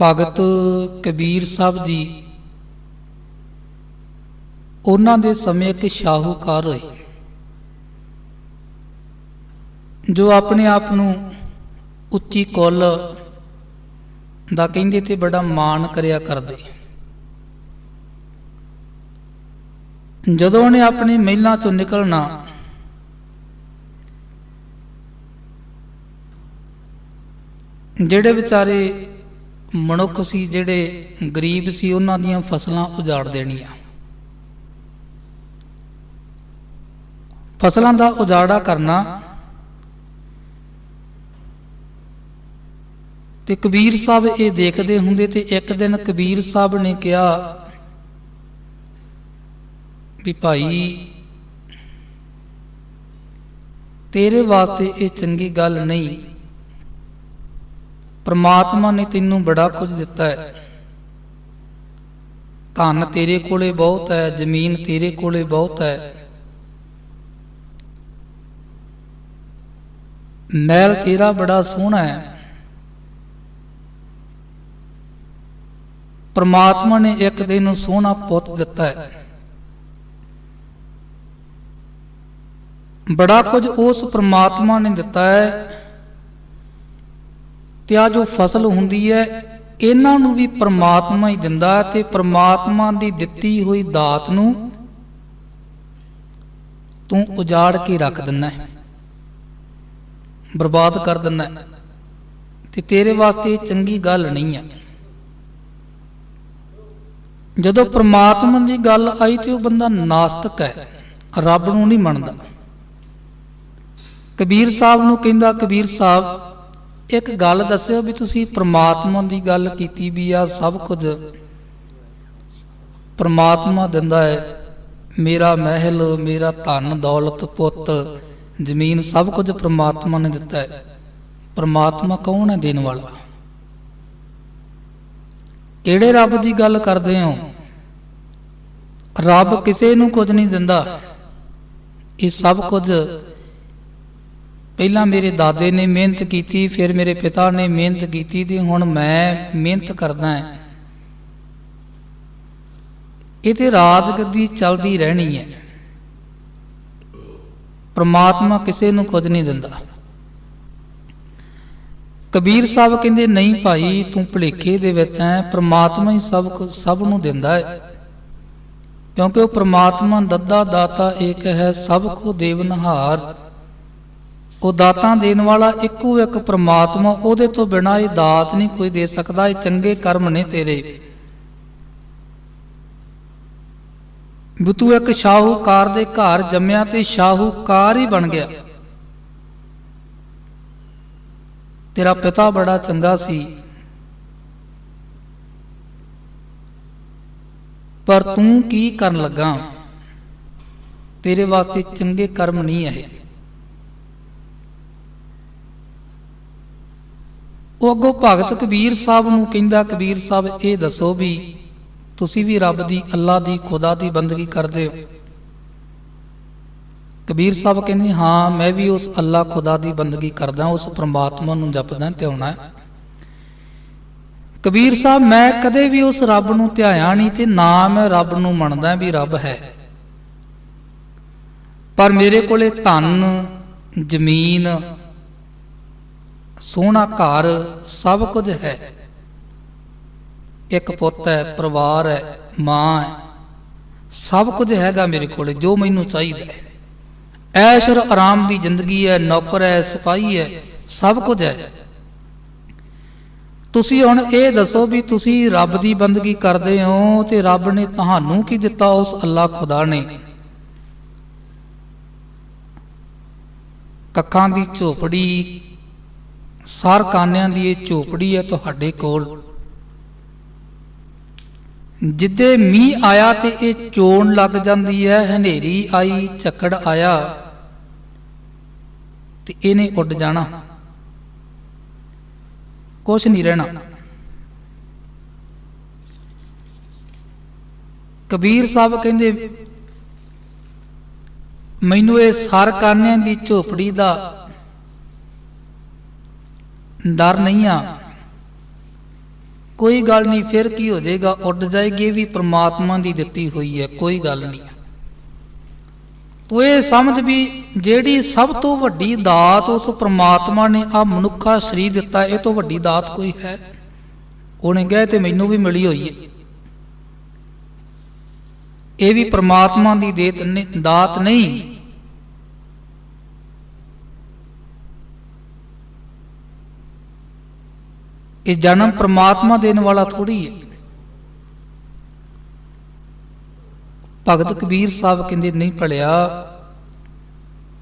ਭਗਤ ਕਬੀਰ ਸਾਹਿਬ ਜੀ, ਉਹਨਾਂ ਦੇ ਸਮੇਂ ਇੱਕ ਸ਼ਾਹੂਕਾਰ ਹੋਏ, ਜੋ ਆਪਣੇ ਆਪ ਨੂੰ ਉੱਚੀ ਕੁੱਲ ਦਾ ਕਹਿੰਦੇ ਤੇ ਬੜਾ ਮਾਣ ਕਰਿਆ ਕਰਦੇ। ਜਦੋਂ ਉਹਨੇ ਆਪਣੀ ਮਹਿਲਾਂ ਚੋਂ ਨਿਕਲਣਾ, ਜਿਹੜੇ ਵਿਚਾਰੇ ਮਨੁੱਖ ਸੀ ਜਿਹੜੇ ਗਰੀਬ ਸੀ, ਉਹਨਾਂ ਦੀਆਂ ਫਸਲਾਂ ਉਜਾੜ ਦੇਣੀਆਂ। ਫਸਲਾਂ ਦਾ ਉਜਾੜਾ ਕਰਨਾ ਤੇ ਕਬੀਰ ਸਾਹਿਬ ਇਹ ਦੇਖਦੇ ਹੁੰਦੇ ਤੇ ਇੱਕ ਦਿਨ ਕਬੀਰ ਸਾਹਿਬ ਨੇ ਕਿਹਾ ਵੀ ਭਾਈ, ਤੇਰੇ ਵਾਸਤੇ ਇਹ ਚੰਗੀ ਗੱਲ ਨਹੀਂ। ਪ੍ਰਮਾਤਮਾ ਨੇ ਤੈਨੂੰ ਬੜਾ ਕੁਝ ਦਿੱਤਾ ਹੈ। ਧਨ ਤੇਰੇ ਕੋਲੇ ਬਹੁਤ ਹੈ, ਜ਼ਮੀਨ ਤੇਰੇ ਕੋਲੇ ਬਹੁਤ ਹੈ। ਮਹਿਲ ਤੇਰਾ ਬੜਾ ਸੋਹਣਾ ਹੈ। ਪਰਮਾਤਮਾ ਨੇ ਇੱਕ ਦਿਨ ਨੂੰ ਸੋਹਣਾ ਪੁੱਤ ਦਿੱਤਾ ਹੈ। ਬੜਾ ਕੁਝ ਉਸ ਪਰਮਾਤਮਾ ਨੇ ਦਿੱਤਾ ਹੈ ਤੇ ਆ ਜੋ ਫਸਲ ਹੁੰਦੀ ਹੈ, ਇਹਨਾਂ ਨੂੰ ਵੀ ਪ੍ਰਮਾਤਮਾ ਹੀ ਦਿੰਦਾ ਹੈ ਤੇ ਪ੍ਰਮਾਤਮਾ ਦੀ ਦਿੱਤੀ ਹੋਈ ਦਾਤ ਨੂੰ ਤੂੰ ਉਜਾੜ ਕੇ ਰੱਖ ਦਿੰਦਾ ਹੈ, ਬਰਬਾਦ ਕਰ ਦਿੰਦਾ ਹੈ ਤੇ ਤੇਰੇ ਵਾਸਤੇ ਇਹ ਚੰਗੀ ਗੱਲ ਨਹੀਂ ਹੈ। ਜਦੋਂ ਪ੍ਰਮਾਤਮਾ ਦੀ ਗੱਲ ਆਈ ਤੇ ਉਹ ਬੰਦਾ ਨਾਸਤਕ ਹੈ, ਰੱਬ ਨੂੰ ਨਹੀਂ ਮੰਨਦਾ। ਕਬੀਰ ਸਾਹਿਬ ਨੂੰ ਕਹਿੰਦਾ, ਕਬੀਰ ਸਾਹਿਬ ਇੱਕ ਗੱਲ ਦੱਸਿਓ ਵੀ ਤੁਸੀਂ ਪ੍ਰਮਾਤਮਾ ਦੀ ਗੱਲ ਕੀਤੀ ਵੀ ਆ, ਸਭ ਕੁਝ ਪ੍ਰਮਾਤਮਾ ਦਿੰਦਾ ਹੈ, ਮੇਰਾ ਮਹਿਲ, ਮੇਰਾ ਧਨ, ਦੌਲਤ, ਪੁੱਤ, ਜ਼ਮੀਨ, ਸਭ ਕੁਝ ਪ੍ਰਮਾਤਮਾ ਨੇ ਦਿੱਤਾ ਹੈ। ਪ੍ਰਮਾਤਮਾ ਕੌਣ ਹੈ ਦੇਣ ਵਾਲਾ? ਕਿਹੜੇ ਰੱਬ ਦੀ ਗੱਲ ਕਰਦੇ ਹੋ? ਰੱਬ ਕਿਸੇ ਨੂੰ ਕੁਝ ਨਹੀਂ ਦਿੰਦਾ। ਇਹ ਸਭ ਕੁਝ ਪਹਿਲਾਂ ਮੇਰੇ ਦਾਦੇ ਨੇ ਮਿਹਨਤ ਕੀਤੀ, ਫਿਰ ਮੇਰੇ ਪਿਤਾ ਨੇ ਮਿਹਨਤ ਕੀਤੀ ਤੇ ਹੁਣ ਮੈਂ ਮਿਹਨਤ ਕਰਦਾ ਹਾਂ। ਇਹ ਤੇ ਰਾਤ ਗੱਦੀ ਚੱਲਦੀ ਰਹਿਣੀ ਹੈ। ਪ੍ਰਮਾਤਮਾ ਕਿਸੇ ਨੂੰ ਕੁਝ ਨਹੀਂ ਦਿੰਦਾ। ਕਬੀਰ ਸਾਹਿਬ ਕਹਿੰਦੇ, ਨਹੀਂ ਭਾਈ, ਤੂੰ ਭੁਲੇਖੇ ਦੇ ਵਿੱਚ ਹੈ, ਪ੍ਰਮਾਤਮਾ ਹੀ ਸਭ ਸਭ ਨੂੰ ਦਿੰਦਾ ਹੈ। ਕਿਉਂਕਿ ਉਹ ਪ੍ਰਮਾਤਮਾ ਦੱਦਾ ਦਾਤਾ ਏਕ ਹੈ, ਸਭ ਕੋ ਦੇਵਨਹਾਰ ਉਹ ਦਾਤਾਂ ਦੇਣ ਵਾਲਾ ਇੱਕੋ ਇੱਕ ਪ੍ਰਮਾਤਮਾ ਉਹਦੇ ਤੋਂ ਬਿਨਾਂ ਇਹ ਦਾਤ ਨਹੀਂ ਕੋਈ ਦੇ ਸਕਦਾ, ਇਹ ਚੰਗੇ ਕਰਮ ਨੇ ਤੇਰੇ। ਵੀ ਇੱਕ ਸ਼ਾਹੂਕਾਰ ਦੇ ਘਰ ਜੰਮਿਆ ਤੇ ਸ਼ਾਹੂਕਾਰ ਹੀ ਬਣ ਗਿਆ। ਤੇਰਾ ਪਿਤਾ ਬੜਾ ਚੰਗਾ ਸੀ। ਪਰ ਤੂੰ ਕੀ ਕਰਨ ਲੱਗਾ? ਤੇਰੇ ਵਾਸਤੇ ਚੰਗੇ ਕਰਮ ਨਹੀਂ ਆਏ ਉਹ ਅੱਗੋਂ ਭਗਤ ਕਬੀਰ ਸਾਹਿਬ ਨੂੰ ਕਹਿੰਦਾ, ਕਬੀਰ ਸਾਹਿਬ, ਇਹ ਦੱਸੋ ਵੀ ਤੁਸੀਂ ਵੀ ਰੱਬ ਦੀ ਅੱਲਾ ਦੀ, ਖੁਦਾ ਦੀ ਬੰਦਗੀ ਕਰਦੇ ਹੋ? ਕਬੀਰ ਸਾਹਿਬ ਕਹਿੰਦੇ, ਹਾਂ, ਮੈਂ ਵੀ ਉਸ ਅੱਲਾ ਖੁਦਾ ਦੀ ਬੰਦਗੀ ਕਰਦਾ, ਉਸ ਪ੍ਰਮਾਤਮਾ ਨੂੰ ਜਪਦਾ ਧਿਆਉਣਾ ਕਬੀਰ ਸਾਹਿਬ, ਮੈਂ ਕਦੇ ਵੀ ਉਸ ਰੱਬ ਨੂੰ ਧਿਆਇਆ ਨਹੀਂ ਤੇ ਨਾ ਮੈਂ ਰੱਬ ਨੂੰ ਮੰਨਦਾ ਵੀ ਰੱਬ ਹੈ। ਪਰ ਮੇਰੇ ਕੋਲੇ ਧਨ, ਜ਼ਮੀਨ ਸੋਹਣਾ ਘਰ ਸਭ ਕੁਝ ਹੈ। ਇੱਕ ਪੁੱਤ ਹੈ, ਪਰਿਵਾਰ ਹੈ, ਮਾਂ ਹੈ। ਸਭ ਕੁਝ ਹੈਗਾ ਮੇਰੇ ਕੋਲ, ਜੋ ਮੈਨੂੰ ਚਾਹੀਦਾ ਹੈ। ਐਸ਼ ਔਰ ਆਰਾਮ ਦੀ ਜ਼ਿੰਦਗੀ ਹੈ, ਨੌਕਰ ਹੈ, ਸਿਪਾਹੀ ਹੈ, ਸਭ ਕੁਝ ਹੈ। ਤੁਸੀਂ ਹੁਣ ਇਹ ਦੱਸੋ ਵੀ ਤੁਸੀਂ ਰੱਬ ਦੀ ਬੰਦਗੀ ਕਰਦੇ ਹੋ ਤੇ ਰੱਬ ਨੇ ਤੁਹਾਨੂੰ ਕੀ ਦਿੱਤਾ ਉਸ ਅੱਲਾ ਖੁਦਾ ਨੇ? ਕੱਖਾਂ ਦੀ ਝੋਪੜੀ ਸਾਰ ਕਾਨਿਆਂ ਦੀ ਇਹ ਝੋਪੜੀ ਹੈ ਤੁਹਾਡੇ ਕੋਲ। ਜਿੱਦੇ ਮੀਂਹ ਆਇਆ ਤੇ ਇਹ ਚੋਣ ਲੱਗ ਜਾਂਦੀ ਹੈ, ਹਨੇਰੀ ਆਈ ਝੱਕੜ ਆਇਆ, ਤੇ ਇਹਨੇ ਉੱਡ ਜਾਣਾ। ਕੁਛ ਨਹੀਂ ਰਹਿਣਾ। ਕਬੀਰ ਸਾਹਿਬ ਕਹਿੰਦੇ, ਮੈਨੂੰ ਇਹ ਸਰਕਾਨਿਆਂ ਦੀ ਝੋਪੜੀ ਦਾ ਡਰ ਨਹੀਂ ਆ। ਕੋਈ ਗੱਲ ਨਹੀਂ, ਫਿਰ ਕੀ ਹੋ ਜਾਏਗਾ? ਉੱਡ ਜਾਏਗੀ, ਇਹ ਵੀ ਪ੍ਰਮਾਤਮਾ ਦੀ ਦਿੱਤੀ ਹੋਈ ਹੈ, ਕੋਈ ਗੱਲ ਨਹੀਂ। ਤੂੰ ਇਹ ਸਮਝ ਵੀ, ਜਿਹੜੀ ਸਭ ਤੋਂ ਵੱਡੀ ਦਾਤ ਉਸ ਪ੍ਰਮਾਤਮਾ ਨੇ ਆ ਮਨੁੱਖਾ ਸਰੀਰ ਦਿੱਤਾ, ਇਹ ਤੋਂ ਵੱਡੀ ਦਾਤ ਕੋਈ ਹੈ? ਉਹਨੇ ਕਿਹਾ ਤੇ ਮੈਨੂੰ ਵੀ ਮਿਲੀ ਹੋਈ ਹੈ। ਇਹ ਵੀ ਪ੍ਰਮਾਤਮਾ ਦੀ ਦੇਤ ਦਾਤ ਨਹੀਂ। ਇਹ ਜਨਮ ਪ੍ਰਮਾਤਮਾ ਦੇਣ ਵਾਲਾ ਥੋੜੀ ਹੈ। ਭਗਤ ਕਬੀਰ ਸਾਹਿਬ ਕਹਿੰਦੇ, ਨਹੀਂ ਭਲਿਆ,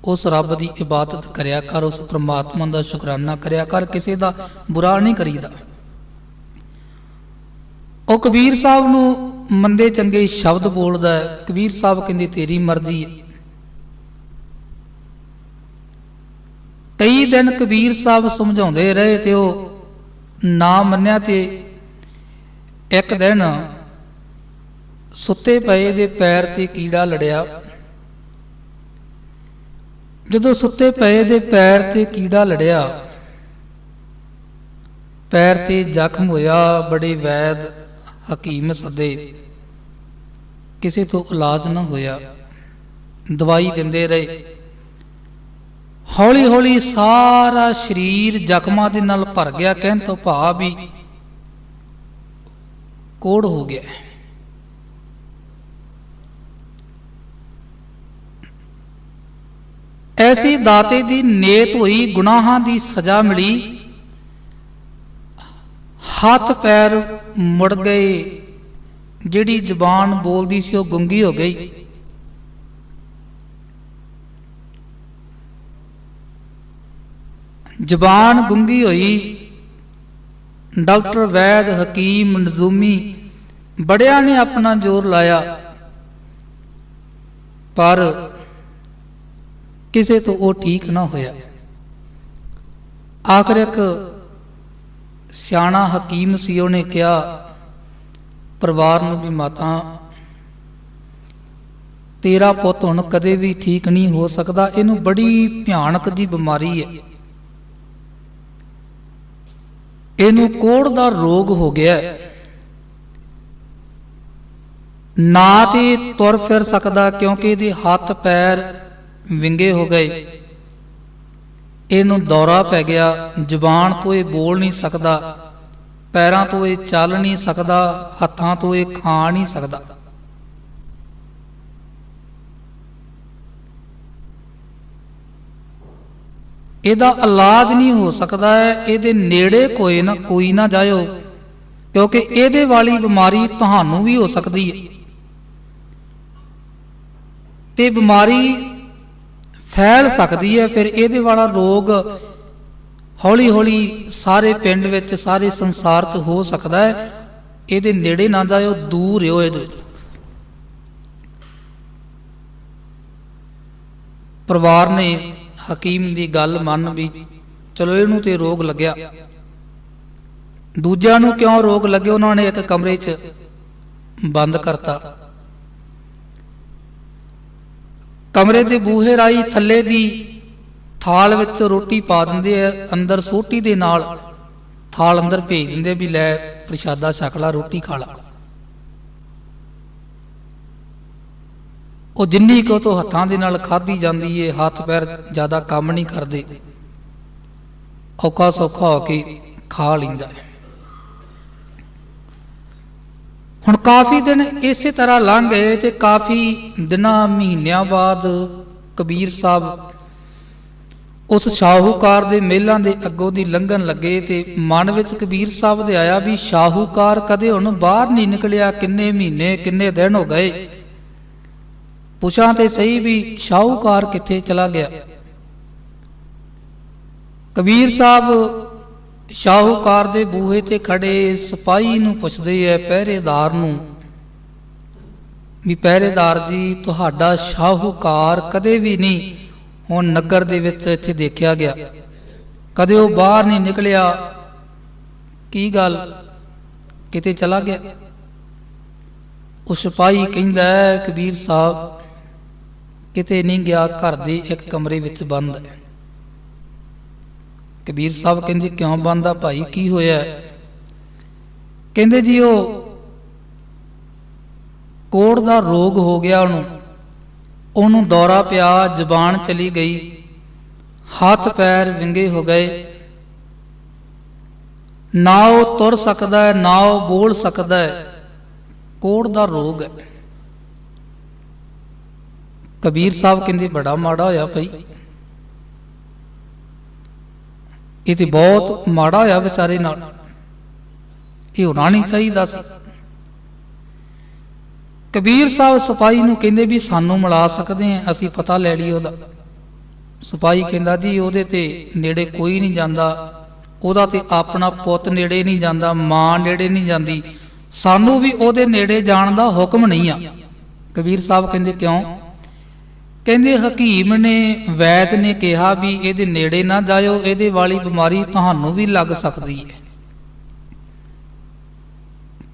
ਉਸ ਰੱਬ ਦੀ ਇਬਾਦਤ ਕਰਿਆ ਕਰ, ਉਸ ਪ੍ਰਮਾਤਮਾ ਦਾ ਸ਼ੁਕਰਾਨਾ ਕਰਿਆ ਕਰ, ਕਿਸੇ ਦਾ ਬੁਰਾ ਨਹੀਂ ਕਰੀਦਾ। ਉਹ ਕਬੀਰ ਸਾਹਿਬ ਨੂੰ ਮੰਦੇ ਚੰਗੇ ਸ਼ਬਦ ਬੋਲਦਾ ਹੈ। ਕਬੀਰ ਸਾਹਿਬ ਕਹਿੰਦੇ, ਤੇਰੀ ਮਰਜ਼ੀ ਹੈ। ਕਈ ਦਿਨ ਕਬੀਰ ਸਾਹਿਬ ਸਮਝਾਉਂਦੇ ਰਹੇ ਤੇ ਉਹ ਨਾ ਮੰਨਿਆ ਤੇ ਇੱਕ ਦਿਨ ਸੁੱਤੇ ਪਏ ਦੇ ਪੈਰ ਤੇ ਕੀੜਾ ਲੜਿਆ। ਜਦੋਂ ਸੁੱਤੇ ਪਏ ਦੇ ਪੈਰ ਤੇ ਕੀੜਾ ਲੜਿਆ, ਪੈਰ ਤੇ ਜ਼ਖਮ ਹੋਇਆ, ਬੜੇ ਵੈਦ ਹਕੀਮ ਸੱਦੇ। ਕਿਸੇ ਤੋਂ ਇਲਾਜ ਨਾ ਹੋਇਆ। ਦਵਾਈ ਦਿੰਦੇ ਰਹੇ। ਹੌਲੀ ਹੌਲੀ ਸਾਰਾ ਸਰੀਰ ਜ਼ਖਮਾਂ ਦੇ ਨਾਲ ਭਰ ਗਿਆ, ਕਹਿਣ ਤੋਂ ਭਾਵ ਵੀ ਕੋੜ ਹੋ ਗਿਆ। ਐਸੀ ਦਾਤੇ ਦੀ ਨੇਤ ਹੋਈ, ਗੁਨਾਹਾਂ ਦੀ ਸਜ਼ਾ ਮਿਲੀ। ਹੱਥ ਪੈਰ ਮੁੜ ਗਏ। ਜਿਹੜੀ ਜ਼ੁਬਾਨ ਬੋਲਦੀ ਸੀ, ਉਹ ਗੁੰਗੀ ਹੋ ਗਈ। ਜਬਾਨ ਗੁੰਗੀ ਹੋਈ। ਡਾਕਟਰ ਵੈਦ ਹਕੀਮ ਨਜ਼ੂਮੀ ਬੜਿਆਂ ਨੇ ਆਪਣਾ ਜ਼ੋਰ ਲਾਇਆ। ਪਰ ਕਿਸੇ ਤੋਂ ਉਹ ਠੀਕ ਨਾ ਹੋਇਆ। ਆਖਰ ਇੱਕ ਸਿਆਣਾ ਹਕੀਮ ਸੀ, ਉਹਨੇ ਕਿਹਾ, ਪਰਿਵਾਰ ਨੂੰ ਵੀ ਮਾਤਾ, ਤੇਰਾ ਪੁੱਤ ਹੁਣ ਕਦੇ ਵੀ ਠੀਕ ਨਹੀਂ ਹੋ ਸਕਦਾ। ਇਹਨੂੰ ਬੜੀ ਭਿਆਨਕ ਜੀ ਬਿਮਾਰੀ ਹੈ। ਇਹਨੂੰ ਕੋੜ ਦਾ ਰੋਗ ਹੋ ਗਿਆ ਨਾ ਤੇ ਤੁਰ ਫਿਰ ਸਕਦਾ ਕਿਉਂਕਿ ਇਹਦੇ ਹੱਥ ਪੈਰ ਵਿੰਗੇ ਹੋ ਗਏ। ਇਹਨੂੰ ਦੌਰਾ ਪੈ ਗਿਆ। ਜ਼ੁਬਾਨ ਤੋਂ ਇਹ ਬੋਲ ਨਹੀਂ ਸਕਦਾ। ਪੈਰਾਂ ਤੋਂ ਇਹ ਚੱਲ ਨਹੀਂ ਸਕਦਾ। ਹੱਥਾਂ ਤੋਂ ਇਹ ਖਾ ਨਹੀਂ ਸਕਦਾ। ਇਹਦਾ ਇਲਾਜ ਨਹੀਂ ਹੋ ਸਕਦਾ ਹੈ, ਇਹਦੇ ਨੇੜੇ ਕੋਈ ਨਾ ਕੋਈ ਨਾ ਜਾਇਓ, ਕਿਉਂਕਿ ਇਹਦੇ ਵਾਲੀ ਬਿਮਾਰੀ ਤੁਹਾਨੂੰ ਵੀ ਹੋ ਸਕਦੀ ਹੈ। ਤੇ ਬਿਮਾਰੀ ਫੈਲ ਸਕਦੀ ਹੈ, ਫਿਰ ਇਹਦੇ ਵਾਲਾ ਰੋਗ ਹੌਲੀ ਹੌਲੀ ਸਾਰੇ ਪਿੰਡ ਵਿੱਚ, ਸਾਰੇ ਸੰਸਾਰ 'ਚ ਹੋ ਸਕਦਾ ਹੈ। ਇਹਦੇ ਨੇੜੇ ਨਾ ਜਾਇਓ, ਦੂਰ ਰਹੋ ਇਹਦੇ ਪਰਿਵਾਰ ਨੇ ਹਕੀਮ ਦੀ ਗੱਲ ਮੰਨ ਵੀ ਚਲੋ ਇਹਨੂੰ ਤੇ ਰੋਗ ਲੱਗਿਆ। ਦੂਜਿਆਂ ਨੂੰ ਕਿਉਂ ਰੋਗ ਲੱਗੇ ਉਹਨਾਂ ਨੇ ਇੱਕ ਕਮਰੇ 'ਚ ਬੰਦ ਕਰਤਾ। ਕਮਰੇ ਦੇ ਬੂਹੇ ਰਾਈ ਥੱਲੇ ਦੀ ਥਾਲ ਵਿੱਚ ਰੋਟੀ ਪਾ ਦਿੰਦੇ ਆ। ਅੰਦਰ ਸੋਟੀ ਦੇ ਨਾਲ ਥਾਲ ਅੰਦਰ ਭੇਜ ਦਿੰਦੇ ਵੀ ਲੈ ਪ੍ਰਸ਼ਾਦਾ ਛਕ ਰੋਟੀ ਖਾ ਲਾ। ਉਹ ਜਿੰਨੀ ਕੋ ਤੋਂ ਹੱਥਾਂ ਦੇ ਨਾਲ ਖਾਧੀ ਜਾਂਦੀ ਏ, ਹੱਥ ਪੈਰ ਜ਼ਿਆਦਾ ਕੰਮ ਨਹੀਂ ਕਰਦੇ। ਔਖਾ ਸੌਖਾ ਹੋ ਕੇ ਖਾ ਲੈਂਦਾ ਹੈ। ਹੁਣ ਕਾਫੀ ਦਿਨ ਇਸੇ ਤਰ੍ਹਾਂ ਲੰਘ ਗਏ ਤੇ ਕਾਫੀ ਦਿਨਾਂ, ਮਹੀਨਿਆਂ ਬਾਅਦ ਕਬੀਰ ਸਾਹਿਬ ਉਸ ਸ਼ਾਹੂਕਾਰ ਦੇ ਮੇਲਾਂ ਦੇ ਅੱਗੋਂ ਦੀ ਲੰਘਣ ਲੱਗੇ ਤੇ ਮਨ ਵਿੱਚ ਕਬੀਰ ਸਾਹਿਬ ਦੇ ਆਇਆ ਵੀ ਸ਼ਾਹੂਕਾਰ ਕਦੇ ਹੁਣ ਬਾਹਰ ਨਹੀਂ ਨਿਕਲਿਆ, ਕਿੰਨੇ ਮਹੀਨੇ, ਕਿੰਨੇ ਦਿਨ ਹੋ ਗਏ। ਪੁੱਛਾਂ ਤੇ ਸਹੀ ਵੀ ਸ਼ਾਹੂਕਾਰ ਕਿੱਥੇ ਚਲਾ ਗਿਆ। ਕਬੀਰ ਸਾਹਿਬ ਸ਼ਾਹੂਕਾਰ ਦੇ ਬੂਹੇ ਤੇ ਖੜੇ ਸਿਪਾਹੀ ਨੂੰ ਪੁੱਛਦੇ ਐ ਪਹਿਰੇਦਾਰ ਨੂੰ ਵੀ ਪਹਿਰੇਦਾਰ ਜੀ ਤੁਹਾਡਾ ਸ਼ਾਹੂਕਾਰ ਕਦੇ ਵੀ ਨਹੀਂ ਹੁਣ ਨਗਰ ਦੇ ਵਿੱਚ ਇੱਥੇ ਦੇਖਿਆ ਗਿਆ। ਕਦੇ ਉਹ ਬਾਹਰ ਨਹੀਂ ਨਿਕਲਿਆ ਕੀ ਗੱਲ? ਕਿਤੇ ਚਲਾ ਗਿਆ? ਉਹ ਸਿਪਾਹੀ ਕਹਿੰਦਾ ਹੈ, ਕਬੀਰ ਸਾਹਿਬ ਕਿਤੇ ਨਹੀਂ ਗਿਆ, ਘਰ ਦੇ ਇੱਕ ਕਮਰੇ ਵਿੱਚ ਬੰਦ ਹੈ। ਕਬੀਰ ਸਾਹਿਬ ਕਹਿੰਦੇ, ਕਿਉਂ ਬੰਦ ਆ ਭਾਈ? ਕੀ ਹੋਇਆ ਕਹਿੰਦੇ ਜੀ, ਉਹ ਕੋੜ ਦਾ ਰੋਗ ਹੋ ਗਿਆ ਉਹਨੂੰ। ਉਹਨੂੰ ਦੌਰਾ ਪਿਆ, ਜ਼ਬਾਨ ਚਲੀ ਗਈ। ਹੱਥ ਪੈਰ ਵਿੰਗੇ ਹੋ ਗਏ। ਨਾ ਉਹ ਤੁਰ ਸਕਦਾ ਹੈ, ਨਾ ਉਹ ਬੋਲ ਸਕਦਾ ਹੈ। ਕੋੜ ਦਾ ਰੋਗ ਹੈ। ਕਬੀਰ ਸਾਹਿਬ ਕਹਿੰਦੇ, ਬੜਾ ਮਾੜਾ ਹੋਇਆ ਭਾਈ। ਇਹ ਤੇ ਬਹੁਤ ਮਾੜਾ ਹੋਇਆ ਵਿਚਾਰੇ ਨਾਲ। ਇਹ ਹੋਣਾ ਨਹੀਂ ਚਾਹੀਦਾ ਸੀ। ਕਬੀਰ ਸਾਹਿਬ ਸਪਾਈ ਨੂੰ ਕਹਿੰਦੇ ਵੀ ਸਾਨੂੰ ਮਿਲਾ ਸਕਦੇ ਆ ਅਸੀਂ ਪਤਾ ਲੈ ਲਈ ਉਹਦਾ। ਸਪਾਈ ਕਹਿੰਦਾ ਜੀ, ਉਹਦੇ ਤੇ ਨੇੜੇ ਕੋਈ ਨਹੀਂ ਜਾਂਦਾ। ਉਹਦਾ ਤੇ ਆਪਣਾ ਪੁੱਤ ਨੇੜੇ ਨਹੀਂ ਜਾਂਦਾ, ਮਾਂ ਨੇੜੇ ਨਹੀਂ ਜਾਂਦੀ। ਸਾਨੂੰ ਵੀ ਉਹਦੇ ਨੇੜੇ ਜਾਣ ਦਾ ਹੁਕਮ ਨਹੀਂ ਆ। ਕਬੀਰ ਸਾਹਿਬ ਕਹਿੰਦੇ, ਕਿਉਂ? ਕਹਿੰਦੇ ਹਕੀਮ ਨੇ, ਵੈਦ ਨੇ ਕਿਹਾ ਵੀ ਇਹਦੇ ਨੇੜੇ ਨਾ ਜਾਇਓ, ਇਹਦੇ ਵਾਲੀ ਬਿਮਾਰੀ ਤੁਹਾਨੂੰ ਵੀ ਲੱਗ ਸਕਦੀ ਹੈ।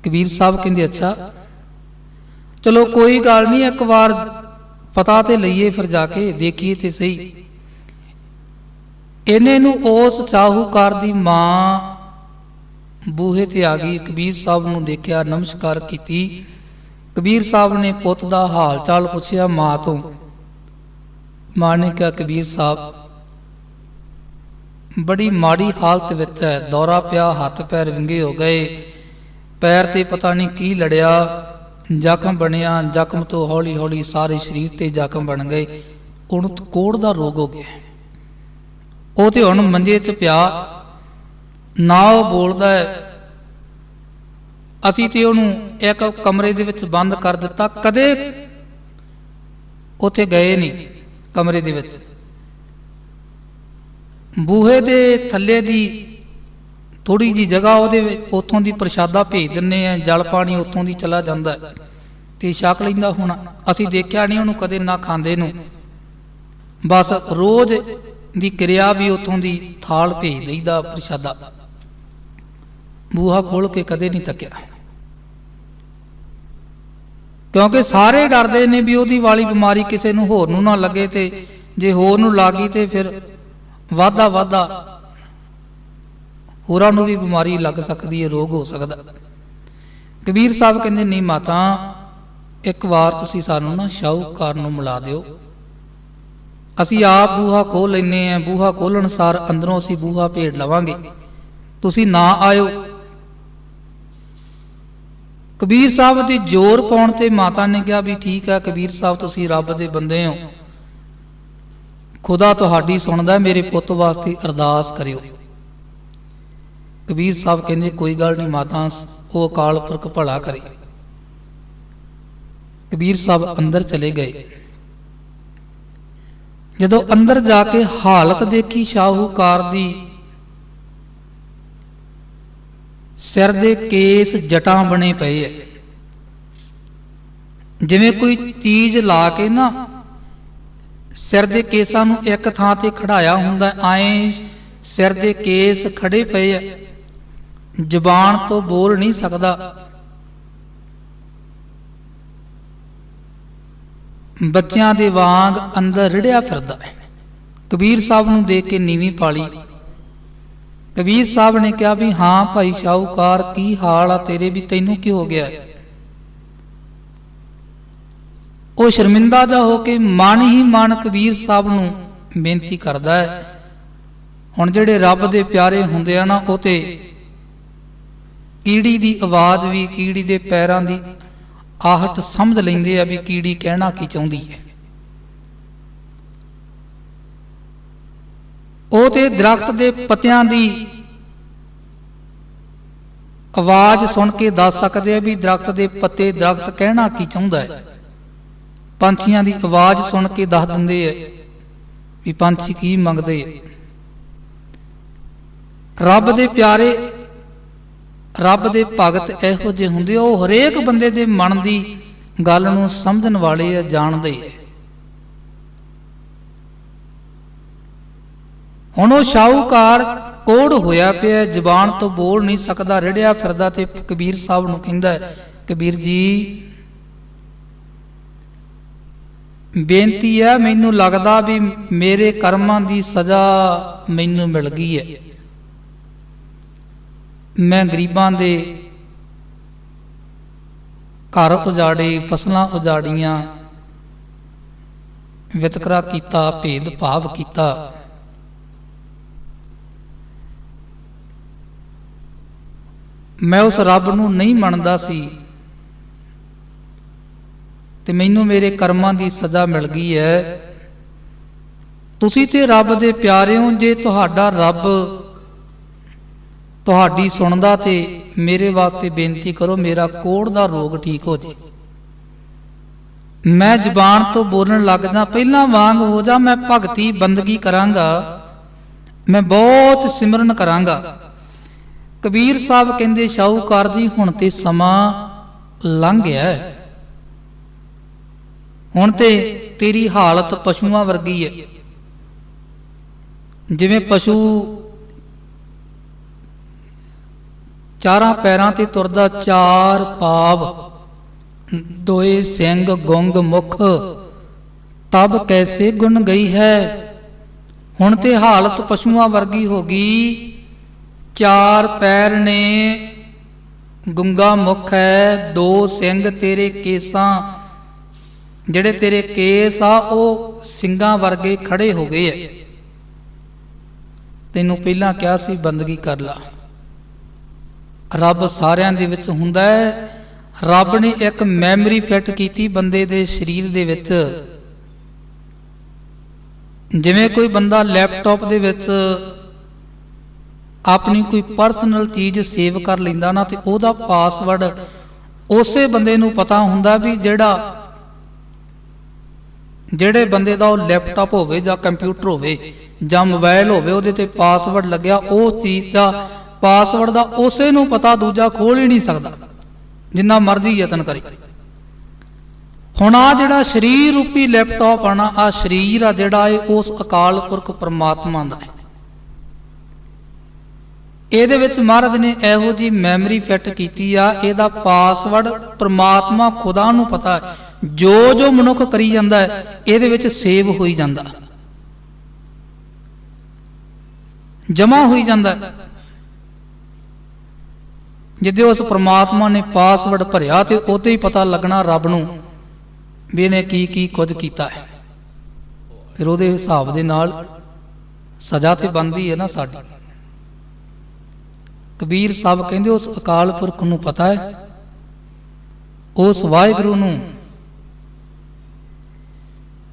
ਕਬੀਰ ਸਾਹਿਬ ਕਹਿੰਦੇ, ਅੱਛਾ, ਚਲੋ ਕੋਈ ਗੱਲ ਨਹੀਂ, ਇੱਕ ਵਾਰ ਪਤਾ ਤੇ ਲਈਏ ਫਿਰ ਜਾ ਕੇ, ਦੇਖੀਏ ਤੇ ਸਹੀ। ਇਹਨੇ ਨੂੰ ਉਸ ਚਾਹੂਕਾਰ ਦੀ ਮਾਂ ਬੂਹੇ ਤੇ ਆ ਗਈ। ਕਬੀਰ ਸਾਹਿਬ ਨੂੰ ਦੇਖਿਆ, ਨਮਸਕਾਰ ਕੀਤੀ। ਕਬੀਰ ਸਾਹਿਬ ਨੇ ਪੁੱਤ ਦਾ ਹਾਲ ਚਾਲ ਪੁੱਛਿਆ, ਮਾਂ ਤੋਂ ਮਾਂ ਨੇ ਕਿਹਾ ਕਬੀਰ ਸਾਹਿਬ, ਬੜੀ ਮਾੜੀ ਹਾਲਤ ਵਿੱਚ ਹੈ ਦੌਰਾ ਪਿਆ, ਹੱਥ ਪੈਰ ਵਿੰਗੇ ਹੋ ਗਏ, ਪੈਰ ਤੇ ਪਤਾ ਨਹੀਂ ਕੀ ਲੜਿਆ, ਜ਼ਖਮ ਬਣਿਆ, ਜ਼ਖਮ ਤੋਂ ਹੌਲੀ ਹੌਲੀ ਸਾਰੇ ਸਰੀਰ ਤੇ ਜ਼ਖਮ ਬਣ ਗਏ ਉਹਨੂੰ ਕੋੜ ਦਾ ਰੋਗ ਹੋ ਗਿਆ। ਉਹ ਤੇ ਹੁਣ ਮੰਜੇ 'ਚ ਪਿਆ, ਨਾ ਉਹ ਬੋਲਦਾ ਹੈ, ਅਸੀਂ ਤੇ ਉਹਨੂੰ ਇੱਕ ਕਮਰੇ ਦੇ ਵਿੱਚ ਬੰਦ ਕਰ ਦਿੱਤਾ, ਕਦੇ ਉੱਥੇ ਗਏ ਨਹੀਂ। ਕਮਰੇ ਦੇ ਵਿੱਚ। ਬੂਹੇ ਦੇ ਥੱਲੇ ਦੀ ਥੋੜੀ ਜੀ ਜਗ੍ਹਾ ਉਹਦੇ ਵਿੱਚ ਉਥੋਂ ਦੀ ਪ੍ਰਸ਼ਾਦਾ ਭੇਜ ਦਿੰਨੇ ਆ ਜਲ ਪਾਣੀ ਉਥੋਂ ਦੀ ਚਲਾ ਜਾਂਦਾ ਹੈ। ਤੇ ਛਕ ਲੈਂਦਾ ਹੁਣ, ਅਸੀਂ ਦੇਖਿਆ ਨਹੀਂ ਉਹਨੂੰ ਕਦੇ ਨਾ ਖਾਂਦੇ ਨੂੰ। ਬਸ ਰੋਜ਼ ਦੀ ਕਿਰਿਆ ਵੀ ਉਥੋਂ ਦੀ ਥਾਲ ਭੇਜ ਦਈਦਾ ਪ੍ਰਸ਼ਾਦਾ। ਬੂਹਾ ਖੋਲ ਕੇ ਕਦੇ ਨਹੀਂ ਤੱਕਿਆ ਕਿਉਂਕਿ ਸਾਰੇ ਡਰਦੇ ਨੇ ਵੀ ਉਹਦੀ ਵਾਲੀ ਬਿਮਾਰੀ ਕਿਸੇ ਨੂੰ ਹੋਰ ਨੂੰ ਨਾ ਲੱਗੇ ਤੇ ਜੇ ਹੋਰ ਨੂੰ ਲੱਗੀ ਤੇ ਫਿਰ ਵਾਧਾ ਵਾਧਾ ਹੋਰਾਂ ਨੂੰ ਵੀ ਬਿਮਾਰੀ ਲੱਗ ਸਕਦੀ ਹੈ, ਰੋਗ ਹੋ ਸਕਦਾ। ਕਬੀਰ ਸਾਹਿਬ ਕਹਿੰਦੇ, ਨਹੀਂ ਮਾਤਾ, ਇੱਕ ਵਾਰ ਤੁਸੀਂ ਸਾਨੂੰ ਨਾ ਸ਼ਾਹੂਕਾਰ ਨੂੰ ਮਿਲਾ ਦਿਓ। ਅਸੀਂ ਆਪ ਬੂਹਾ ਖੋਲ ਲੈਨੇ ਆ ਬੂਹਾ ਖੋਲਣ ਸਾਰ ਅੰਦਰੋਂ ਅਸੀਂ ਬੂਹਾ ਭੇੜ ਲਵਾਂਗੇ। ਤੁਸੀਂ ਨਾ ਆਇਓ ਕਬੀਰ ਸਾਹਿਬ ਤੇ ਜ਼ੋਰ ਪਾਉਣ ਤੇ ਮਾਤਾ ਨੇ ਕਿਹਾ ਵੀ ਠੀਕ ਹੈ, ਕਬੀਰ ਸਾਹਿਬ ਤੁਸੀਂ ਰੱਬ ਦੇ ਬੰਦੇ ਹੋ। ਖੁਦਾ ਤੁਹਾਡੀ ਸੁਣਦਾ, ਮੇਰੇ ਪੁੱਤ ਵਾਸਤੇ ਅਰਦਾਸ ਕਰਿਓ। ਕਬੀਰ ਸਾਹਿਬ ਕਹਿੰਦੇ, ਕੋਈ ਗੱਲ ਨਹੀਂ ਮਾਤਾ, ਉਹ ਅਕਾਲ ਪੁਰਖ ਭਲਾ ਕਰੇ। ਕਬੀਰ ਸਾਹਿਬ ਅੰਦਰ ਚਲੇ ਗਏ। ਜਦੋਂ ਅੰਦਰ ਜਾ ਕੇ ਹਾਲਤ ਦੇਖੀ ਸ਼ਾਹੂਕਾਰ ਦੀ ਸਿਰ ਦੇ ਕੇਸ ਜਟਾਂ ਬਣੇ ਪਏ ਐ। ਜਿਵੇਂ ਕੋਈ ਚੀਜ਼ ਲਾ ਕੇ ਨਾ ਸਿਰ ਦੇ ਕੇਸਾਂ ਨੂੰ ਇੱਕ ਥਾਂ ਤੇ ਖੜਾਇਆ ਹੁੰਦਾ, ਐ ਸਿਰ ਦੇ ਕੇਸ ਖੜੇ ਪਏ ਐ। ਜਬਾਨ ਤੋਂ ਬੋਲ ਨਹੀਂ ਸਕਦਾ। ਬੱਚਿਆਂ ਦੇ ਵਾਂਗ ਅੰਦਰ ਰਿੜਿਆ ਫਿਰਦਾ ਹੈ ਕਬੀਰ ਸਾਹਿਬ ਨੂੰ ਦੇਖ ਕੇ ਨੀਵੀਂ ਪਾਲੀ। ਕਬੀਰ ਸਾਹਿਬ ਨੇ ਕਿਹਾ ਵੀ ਹਾਂ ਭਾਈ ਸ਼ਾਹੂਕਾਰ, ਕੀ ਹਾਲ ਆ ਤੇਰੇ ਵੀ? ਤੈਨੂੰ ਕੀ ਹੋ ਗਿਆ? ਉਹ ਸ਼ਰਮਿੰਦਾ ਜਾ ਹੋ ਕੇ ਮਨ ਹੀ ਮਨ ਕਬੀਰ ਸਾਹਿਬ ਨੂੰ ਬੇਨਤੀ ਕਰਦਾ ਹੈ। ਹੁਣ ਜਿਹੜੇ ਰੱਬ ਦੇ ਪਿਆਰੇ ਹੁੰਦੇ ਆ ਨਾ, ਉਹ ਤੇ ਕੀੜੀ ਦੀ ਆਵਾਜ਼ ਵੀ, ਕੀੜੀ ਦੇ ਪੈਰਾਂ ਦੀ ਆਹਟ ਸਮਝ ਲੈਂਦੇ ਆ ਵੀ ਕੀੜੀ ਕਹਿਣਾ ਕੀ ਚਾਹੁੰਦੀ ਹੈ। ਉਹ ਤੇ ਦਰਖਤ ਦੇ ਪੱਤਿਆਂ ਦੀ ਆਵਾਜ਼ ਸੁਣ ਕੇ ਦੱਸ ਸਕਦੇ ਆ ਵੀ ਦਰਖਤ ਦੇ ਪੱਤੇ ਦਰਖਤ ਕਹਿਣਾ ਕੀ ਚਾਹੁੰਦਾ ਹੈ? ਪੰਛੀਆਂ ਦੀ ਆਵਾਜ਼ ਸੁਣ ਕੇ ਦੱਸ ਦਿੰਦੇ ਆ ਵੀ ਪੰਛੀ ਕੀ ਮੰਗਦੇ ਆ। ਰੱਬ ਦੇ ਪਿਆਰੇ, ਰੱਬ ਦੇ ਭਗਤ ਇਹੋ ਜਿਹੇ ਹੁੰਦੇ ਉਹ ਹਰੇਕ ਬੰਦੇ ਦੇ ਮਨ ਦੀ ਗੱਲ ਨੂੰ ਸਮਝਣ ਵਾਲੇ ਆ, ਜਾਣਦੇ ਆ। ਹੁਣ ਉਹ ਸ਼ਾਹੂਕਾਰ ਕੋੜ ਹੋਇਆ ਪਿਆ ਜ਼ਬਾਨ ਤੋਂ ਬੋਲ ਨਹੀਂ ਸਕਦਾ, ਰੜਿਆ ਫਿਰਦਾ ਤੇ ਕਬੀਰ ਸਾਹਿਬ ਨੂੰ ਕਹਿੰਦਾ ਕਬੀਰ ਜੀ, ਬੇਨਤੀ ਹੈ, ਮੈਨੂੰ ਲੱਗਦਾ ਵੀ ਮੇਰੇ ਕਰਮਾਂ ਦੀ ਸਜ਼ਾ ਮੈਨੂੰ ਮਿਲ ਗਈ ਹੈ। ਮੈਂ ਗਰੀਬਾਂ ਦੇ ਘਰ ਉਜਾੜੇ, ਫਸਲਾਂ ਉਜਾੜੀਆਂ, ਵਿਤਕਰਾ ਕੀਤਾ ਭੇਦ ਭਾਵ ਕੀਤਾ। ਮੈਂ ਉਸ ਰੱਬ ਨੂੰ ਨਹੀਂ ਮੰਨਦਾ ਸੀ। ਤੇ ਮੈਨੂੰ ਮੇਰੇ ਕਰਮਾਂ ਦੀ ਸਜ਼ਾ ਮਿਲ ਗਈ ਹੈ। ਤੁਸੀਂ ਤੇ ਰੱਬ ਦੇ ਪਿਆਰਿਓ ਜੇ ਤੁਹਾਡਾ ਰੱਬ ਤੁਹਾਡੀ ਸੁਣਦਾ ਤੇ ਮੇਰੇ ਵਾਸਤੇ ਬੇਨਤੀ ਕਰੋ, ਮੇਰਾ ਕੋੜ ਦਾ ਰੋਗ ਠੀਕ ਹੋ ਜੇ। ਮੈਂ ਜ਼ਬਾਨ ਤੋਂ ਬੋਲਣ ਲੱਗਦਾ ਪਹਿਲਾਂ ਵਾਂਗ ਹੋ ਜਾ, ਮੈਂ ਭਗਤੀ ਬੰਦਗੀ ਕਰਾਂਗਾ। ਮੈਂ ਬਹੁਤ ਸਿਮਰਨ ਕਰਾਂਗਾ। ਕਬੀਰ ਸਾਹਿਬ ਕਹਿੰਦੇ, ਸ਼ਾਹੂਕਾਰ ਜੀ, ਹੁਣ ਤੇ ਸਮਾਂ ਲੰਘ ਗਿਆ ਹੁਣ ਤੇ ਤੇਰੀ ਹਾਲਤ ਪਸ਼ੂਆਂ ਵਰਗੀ ਹੈ। ਜਿਵੇਂ ਪਸ਼ੂ ਚਾਰਾਂ ਪੈਰਾਂ ਤੇ ਤੁਰਦਾ, ਚਾਰ ਪਾਵ, ਦੋਏ ਸਿੰਘ, ਗੁੰਗ ਮੁਖ, ਤਬ ਕੈਸੇ ਗੁਣ ਗਈ ਹੈ? ਹੁਣ ਤੇ ਹਾਲਤ ਪਸ਼ੂਆਂ ਵਰਗੀ ਹੋ ਗਈ। ਚਾਰ ਪੈਰ ਨੇ, ਗੁੰਗਾ ਮੁਖ ਹੈ, ਦੋ ਸਿੰਘ ਤੇਰੇ ਕੇਸਾਂ। ਜਿਹੜੇ ਤੇਰੇ ਕੇਸ ਆ, ਉਹ ਸਿੰਘਾਂ ਵਰਗੇ ਖੜੇ ਹੋ ਗਏ ਐ। ਤੈਨੂੰ ਪਹਿਲਾਂ ਕਿਹਾ ਸੀ, ਬੰਦਗੀ ਕਰ ਲਾ। ਰੱਬ ਸਾਰਿਆਂ ਦੇ ਵਿੱਚ ਹੁੰਦਾ ਹੈ ਰੱਬ ਨੇ ਇੱਕ ਮੈਮਰੀ ਫਿੱਟ ਕੀਤੀ ਬੰਦੇ ਦੇ ਸਰੀਰ ਦੇ ਵਿੱਚ। ਜਿਵੇਂ ਕੋਈ ਬੰਦਾ ਲੈਪਟਾਪ ਦੇ ਵਿੱਚ ਆਪਣੀ ਕੋਈ ਪਰਸਨਲ ਚੀਜ਼ ਸੇਵ ਕਰ ਲੈਂਦਾ ਨਾ ਤੇ ਉਹਦਾ ਪਾਸਵਰਡ ਉਸੇ ਬੰਦੇ ਨੂੰ ਪਤਾ ਹੁੰਦਾ ਵੀ ਜਿਹੜਾ ਜਿਹੜੇ ਬੰਦੇ ਦਾ ਉਹ ਲੈਪਟਾਪ ਹੋਵੇ ਜਾਂ ਕੰਪਿਊਟਰ ਹੋਵੇ ਜਾਂ ਮੋਬਾਈਲ ਹੋਵੇ ਉਹਦੇ ਤੇ ਪਾਸਵਰਡ ਲੱਗਿਆ, ਉਹ ਚੀਜ਼ ਦਾ ਪਾਸਵਰਡ ਦਾ ਉਸੇ ਨੂੰ ਪਤਾ ਦੂਜਾ ਖੋਲ ਹੀ ਨਹੀਂ ਸਕਦਾ, ਜਿੰਨਾ ਮਰਜ਼ੀ ਯਤਨ ਕਰੇ। ਹੁਣ ਆ ਜਿਹੜਾ ਸਰੀਰ ਰੂਪੀ ਲੈਪਟਾਪ ਆਣਾ ਆ ਸਰੀਰ ਆ ਜਿਹੜਾ ਇਹ ਉਸ ਅਕਾਲ ਪੁਰਖ ਪਰਮਾਤਮਾ ਦਾ ਹੈ। ਇਹਦੇ ਵਿੱਚ ਮਹਾਰਾਜ ਨੇ ਇਹੋ ਜੀ ਮੈਮਰੀ ਫਿੱਟ ਕੀਤੀ ਆ, ਇਹਦਾ ਪਾਸਵਰਡ ਪ੍ਰਮਾਤਮਾ ਖੁਦਾ ਨੂੰ ਪਤਾ ਜੋ ਜੋ ਮਨੁੱਖ ਕਰੀ ਜਾਂਦਾ ਇਹਦੇ ਵਿੱਚ ਸੇਵ ਹੋਈ ਜਾਂਦਾ। ਜਮਾ ਹੋਈ ਜਾਂਦਾ ਹੈ। ਜਿੱਦੇ ਉਸ ਪ੍ਰਮਾਤਮਾ ਨੇ ਪਾਸਵਰਡ ਭਰਿਆ ਤੇ ਉਹਤੇ ਹੀ ਪਤਾ ਲੱਗਣਾ ਰੱਬ ਨੂੰ ਵੀ ਇਹਨੇ ਕੀ ਕੀ ਕੁਝ ਕੀਤਾ ਹੈ। ਫਿਰ ਉਹਦੇ ਹਿਸਾਬ ਦੇ ਨਾਲ ਸਜ਼ਾ ਤੇ ਬੰਦੀ ਹੈ ਨਾ ਸਾਡੀ। ਕਬੀਰ ਸਾਹਿਬ ਕਹਿੰਦੇ, ਉਸ ਅਕਾਲ ਪੁਰਖ ਨੂੰ ਪਤਾ ਹੈ, ਉਸ ਵਾਹਿਗੁਰੂ ਨੂੰ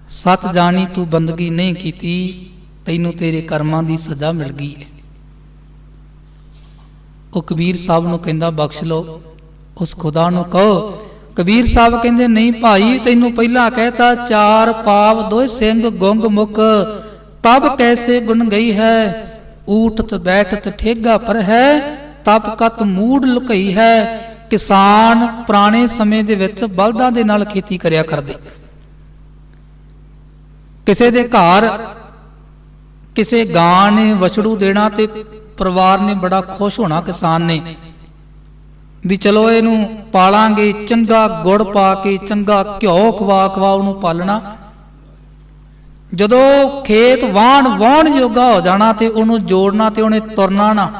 ਸਤ ਜਾਣੀ ਤੂੰ ਬੰਦਗੀ ਨਹੀਂ ਕੀਤੀ, ਤੈਨੂੰ ਤੇਰੇ ਕਰਮਾਂ ਦੀ ਸਜ਼ਾ ਮਿਲ ਗਈ ਹੈ। ਉਹ ਕਬੀਰ ਸਾਹਿਬ ਨੂੰ ਕਹਿੰਦਾ, ਬਖਸ਼ ਲਓ। ਉਸ ਖੁਦਾ ਨੂੰ ਕਹੋ, ਕਬੀਰ ਸਾਹਿਬ ਕਹਿੰਦੇ, ਨਹੀਂ ਭਾਈ, ਤੈਨੂੰ ਪਹਿਲਾਂ ਕਹਿਤਾ, ਚਾਰ ਪਾਵ ਦੋਏ ਸਿੰਘ ਗੁੰਗ ਮੁਖ ਤਬ ਕੈਸੇ ਗੁਣ ਗਈ ਹੈ? ਊਠਤ ਬੈਠਤ ਠੇਗਾ ਪਰ ਹੈ ਤਪ ਕਤ ਮੂੜ ਲੁਕਈ ਹੈ, ਕਿਸਾਨ ਪੁਰਾਣੇ ਸਮੇਂ ਦੇ ਵਿੱਚ ਬਲਦਾਂ ਦੇ ਨਾਲ ਖੇਤੀ ਕਰਿਆ ਕਰਦੇ। ਕਿਸੇ ਦੇ ਘਰ ਕਿਸੇ ਗਾਂ ਨੇ ਵਛੜੂ ਦੇਣਾ ਤੇ ਪਰਿਵਾਰ ਨੇ ਬੜਾ ਖੁਸ਼ ਹੋਣਾ ਕਿਸਾਨ ਨੇ। ਵੀ ਚਲੋ ਇਹਨੂੰ ਪਾਲਾਂਗੇ, ਚੰਗਾ ਗੁੜ ਪਾ ਕੇ, ਚੰਗਾ ਘਿਓ ਖਵਾ ਖਵਾ ਉਹਨੂੰ ਪਾਲਣਾ। ਜਦੋਂ ਖੇਤ ਵਾਹਣ ਵਾਹਣ ਯੋਗਾ ਹੋ ਜਾਣਾ ਤੇ ਉਹਨੂੰ ਜੋੜਨਾ ਤੇ ਉਹਨੇ ਤੁਰਨਾ ਨਾ।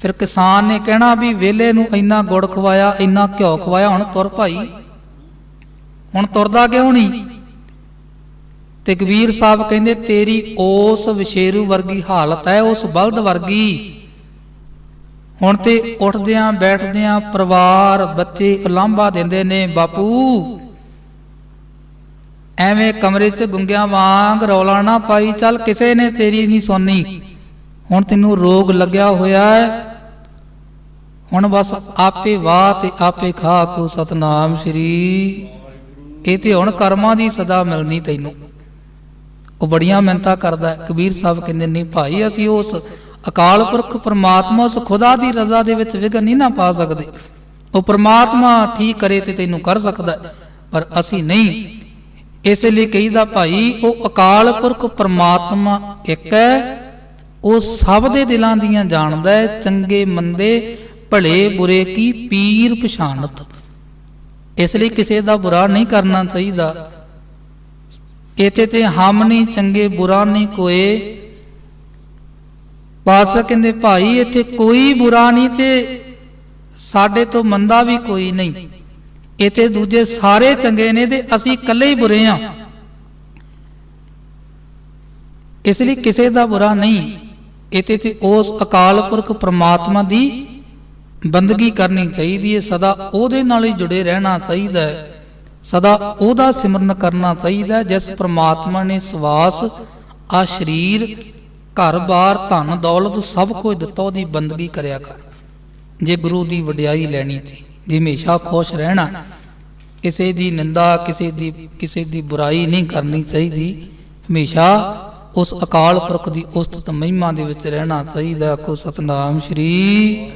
ਫਿਰ ਕਿਸਾਨ ਨੇ ਕਹਿਣਾ ਵੀ ਵੇਲੇ ਨੂੰ ਇੰਨਾ ਗੁੜ ਖਵਾਇਆ, ਇੰਨਾ ਘਿਓ ਖਵਾਇਆ, ਹੁਣ ਤੁਰ ਭਾਈ। ਹੁਣ ਤੁਰਦਾ ਕਿਉਂ ਨਹੀਂ? ਤੇ ਕਬੀਰ ਸਾਹਿਬ ਕਹਿੰਦੇ, ਤੇਰੀ ਉਸ ਵਿਸ਼ੇਰੂ ਵਰਗੀ ਹਾਲਤ ਹੈ, ਉਸ ਬਲਦ ਵਰਗੀ। ਹੁਣ ਤੇ ਉੱਠਦਿਆਂ ਬੈਠਦਿਆਂ ਪਰਿਵਾਰ, ਬੱਚੇ ਉਲਾਂਭਾ ਦਿੰਦੇ ਨੇ, ਬਾਪੂ। ਐਵੇਂ ਕਮਰੇ 'ਚ ਗੁੰਗਿਆਂ ਵਾਂਗ ਰੌਲਾ ਨਾ ਪਾਈ, ਚੱਲ ਕਿਸੇ ਨੇ ਤੇਰੀ ਨਹੀਂ ਸੁਣਨੀ। ਹੁਣ ਤੈਨੂੰ ਰੋਗ ਲੱਗਿਆ ਹੋਇਆ ਹੈ। ਹੁਣ ਬਸ ਆਪੇ ਵਾਹ ਤੇ ਆਪੇ ਖਾ ਕੋ ਸਤਨਾਮ ਸ਼੍ਰੀ। ਇਹ ਤੇ ਹੁਣ ਕਰਮਾਂ ਦੀ ਸਦਾ ਮਿਲਣੀ ਤੈਨੂੰ। ਉਹ ਬੜੀਆਂ ਮਿਹਨਤਾਂ ਕਰਦਾ ਕਬੀਰ ਸਾਹਿਬ ਕਹਿੰਦੇ, ਨਹੀਂ ਭਾਈ, ਅਸੀਂ ਉਸ ਅਕਾਲ ਪੁਰਖ ਪਰਮਾਤਮਾ ਉਸ ਖੁਦਾ ਦੀ ਰਜ਼ਾ ਦੇ ਵਿੱਚ ਵਿਗਨ ਨਹੀਂ ਨਾ ਪਾ ਸਕਦੇ। ਉਹ ਪ੍ਰਮਾਤਮਾ ਠੀਕ ਕਰੇ ਤੇ ਤੈਨੂੰ ਕਰ ਸਕਦਾ ਪਰ ਅਸੀਂ ਨਹੀਂ। ਇਸੇ ਲਈ ਕਹੀਦਾ, ਭਾਈ, ਉਹ ਅਕਾਲ ਪੁਰਖ ਪਰਮਾਤਮਾ ਇੱਕ ਹੈ। ਉਹ ਸਭ ਦੇ ਦਿਲਾਂ ਦੀਆਂ ਜਾਣਦਾ ਹੈ। ਚੰਗੇ ਮੰਦੇ ਭਲੇ ਬੁਰੇ ਕੀ ਪੀਰ ਪਛਾਨਤ ਇਸ ਲਈ ਕਿਸੇ ਦਾ ਬੁਰਾ ਨਹੀਂ ਕਰਨਾ ਚਾਹੀਦਾ। ਇਤੇ ਤੇ ਹਮ ਨਹੀਂ ਚੰਗੇ ਬੁਰਾ ਨਹੀਂ ਕੋਏ। ਪਾਤਸ਼ਾਹ ਕਹਿੰਦੇ, ਭਾਈ, ਇੱਥੇ ਕੋਈ ਬੁਰਾ ਨਹੀਂ ਤੇ ਸਾਡੇ ਤੋਂ ਮੰਦਾ ਵੀ ਕੋਈ ਨਹੀਂ। ਇਹ ਦੂਜੇ ਸਾਰੇ ਚੰਗੇ ਨੇ ਤੇ ਅਸੀਂ ਇਕੱਲੇ ਹੀ ਬੁਰੇ ਆ ਇਸ ਲਈ ਕਿਸੇ ਦਾ ਬੁਰਾ ਨਹੀਂ। ਇਤੇ ਤੇ ਉਸ ਅਕਾਲ ਪੁਰਖ ਪ੍ਰਮਾਤਮਾ ਦੀ ਬੰਦਗੀ ਕਰਨੀ ਚਾਹੀਦੀ ਹੈ, ਸਦਾ ਉਹਦੇ ਨਾਲ ਹੀ ਜੁੜੇ ਰਹਿਣਾ ਚਾਹੀਦਾ ਹੈ। ਸਦਾ ਉਹਦਾ ਸਿਮਰਨ ਕਰਨਾ ਚਾਹੀਦਾ ਜਿਸ ਪ੍ਰਮਾਤਮਾ ਨੇ ਸਵਾਸ ਆ ਸਰੀਰ ਘਰ-ਬਾਰ ਧਨ ਦੌਲਤ ਸਭ ਕੁਝ ਦਿੱਤਾ, ਉਹਦੀ ਬੰਦਗੀ ਕਰਿਆ ਕਰ। ਜੇ ਗੁਰੂ ਦੀ ਵਡਿਆਈ ਲੈਣੀ ਤੇ, ਜੇ ਹਮੇਸ਼ਾ ਖੁਸ਼ ਰਹਿਣਾ, ਕਿਸੇ ਦੀ ਨਿੰਦਾ, ਕਿਸੇ ਦੀ ਕਿਸੇ ਦੀ ਬੁਰਾਈ ਨਹੀਂ ਕਰਨੀ ਚਾਹੀਦੀ, ਹਮੇਸ਼ਾ ਉਸ ਅਕਾਲ ਪੁਰਖ ਦੀ ਉਸਤਤ ਮਹਿਮਾ ਦੇ ਵਿੱਚ ਰਹਿਣਾ ਚਾਹੀਦਾ ਕੋ ਸਤਨਾਮ ਸ਼੍ਰੀ